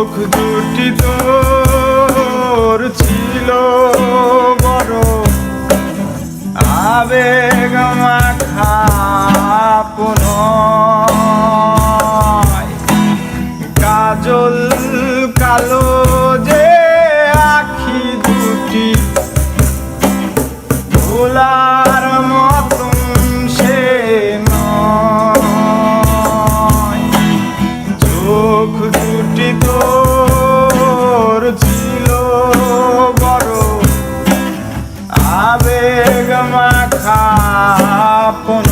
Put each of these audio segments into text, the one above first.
চোখ দুটি তোর ছিল বড়। আবেগ মাখা কাজল কালো আপন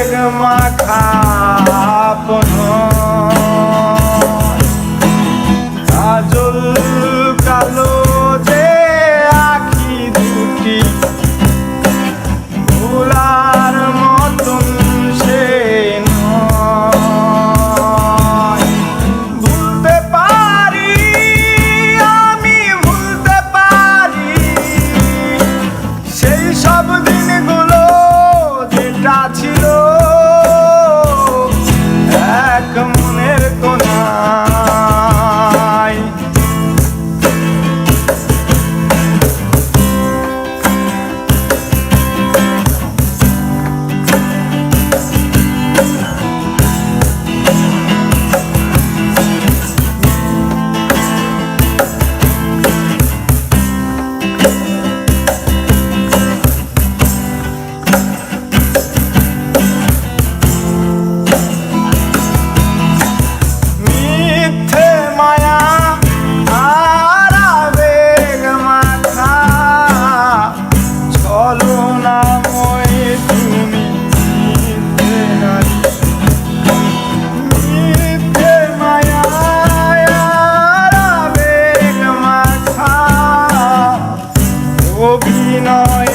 মেঘ মাখা কাজল หน่อย